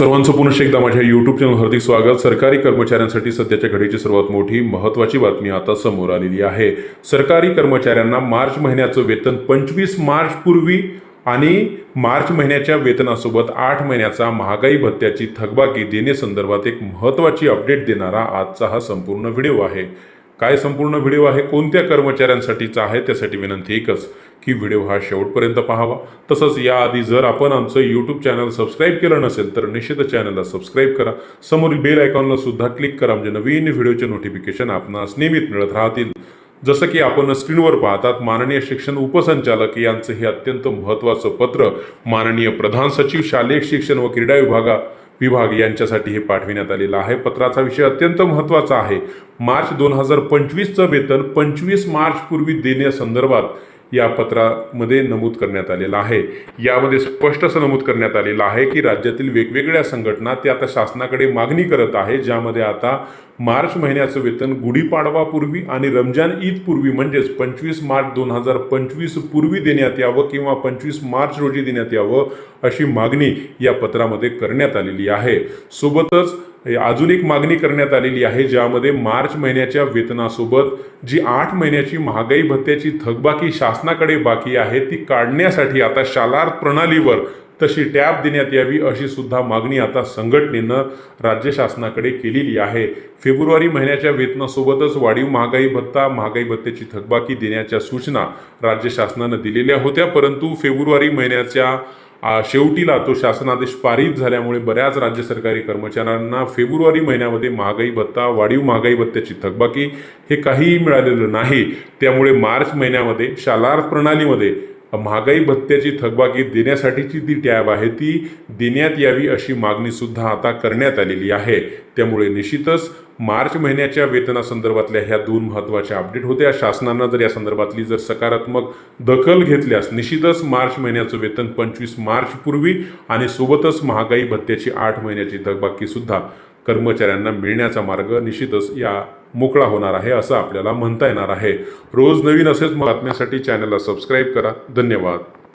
सर्वांचं पुनश्च एकदा माझ्या यूट्यूब चॅनल हार्दिक स्वागत. सरकारी कर्मचाऱ्यांसाठी सध्याच्या घडीची सर्वात मोठी महत्त्वाची बातमी आता समोर आलेली आहे. सरकारी कर्मचाऱ्यांना मार्च महिन्याचं वेतन पंचवीस मार्च पूर्वी आणि मार्च महिन्याच्या वेतनासोबत आठ महिन्याचा महागाई भत्त्याची थकबाकी देण्यासंदर्भात एक महत्त्वाची अपडेट देणारा आजचा हा संपूर्ण व्हिडिओ आहे. काय संपूर्ण व्हिडिओ आहे? कोणत्या कर्मचाऱ्यांसाठीचा आहे? त्यासाठी विनंती एकच. की व्हिडिओ हा शेवटपर्यंत पाहावा. तसंच याआधी जर आपण आमचं यूट्यूब चॅनल सबस्क्राईब केलं नसेल तर निश्चित चॅनलला सबस्क्राईब करा. समोरील बेल आयकॉनला सुद्धा क्लिक करा म्हणजे नवीन व्हिडिओचे नोटिफिकेशन आपणास नियमित मिळत राहतील. जसं की आपण स्क्रीनवर पाहतात माननीय शिक्षण उपसंचालक यांचं हे अत्यंत महत्त्वाचं पत्र माननीय प्रधान सचिव शालेय शिक्षण व क्रीडा विभागा विभाग यांच्यासाठी हे पाठविण्यात आलेलं आहे. पत्राचा विषय अत्यंत महत्त्वाचा आहे. मार्च दोन हजार पंचवीसचं वेतन पंचवीस मार्च पूर्वी देण्यासंदर्भात या पत्रामध्ये नमूद करण्यात आलेलं आहे. यामध्ये स्पष्ट असं नमूद करण्यात आलेलं आहे की राज्यातील वेगवेगळ्या संघटना ते आता शासनाकडे मागणी करत आहे ज्यामध्ये आता मार्च महिन्याचं वेतन गुढीपाडवापूर्वी आणि रमजान ईद पूर्वी म्हणजेच पंचवीस मार्च दोन हजार पंचवीस पूर्वी देण्यात यावं किंवा पंचवीस मार्च रोजी देण्यात यावं अशी मागणी या पत्रामध्ये करण्यात आलेली आहे. सोबतच अजून एक मागणी करण्यात आलेली आहे ज्यामध्ये मार्च महिन्याच्या वेतनासोबत जी आठ महिन्याची महागाई भत्त्याची थकबाकी शासनाकडे बाकी आहे ती काढण्यासाठी आता शालार्थ प्रणालीवर तशी टॅब देण्यात यावी अशी सुद्धा मागणी आता संघटनेनं राज्य शासनाकडे केलेली आहे. फेब्रुवारी महिन्याच्या वेतनासोबतच वाढीव महागाई भत्ता महागाई भत्त्याची थकबाकी देण्याच्या सूचना राज्य शासनानं दिलेल्या होत्या परंतु फेब्रुवारी महिन्याच्या शेवटीला तो शासनादेश पारित झाल्यामुळे बऱ्याच राज्य सरकारी कर्मचाऱ्यांना फेब्रुवारी महिन्यामध्ये महागाई भत्ता वाढीव महागाई भत्त्याची थकबाकी हे काहीही मिळालेलं नाही. त्यामुळे मार्च महिन्यामध्ये शालार्थ प्रणालीमध्ये महागाई भत्त्याची थकबाकी देण्यासाठीची ती टॅब आहे ती देण्यात यावी अशी मागणीसुद्धा आता करण्यात आलेली आहे. त्यामुळे निश्चितच मार्च महिन्याच्या वेतनासंदर्भातल्या ह्या दोन महत्त्वाच्या अपडेट होत्या. शासनानं जर या संदर्भातली जर सकारात्मक दखल घेतल्यास निश्चितच मार्च महिन्याचं वेतन पंचवीस मार्चपूर्वी आणि सोबतच महागाई भत्त्याची आठ महिन्याची थकबाकीसुद्धा कर्मचाऱ्यांना मिळण्याचा मार्ग निश्चितच या मोकळा होणार आहे असं आपल्याला म्हणता येणार आहे. रोज नवीन असेच बातम्यांसाठी चॅनलला सबस्क्राईब करा. धन्यवाद.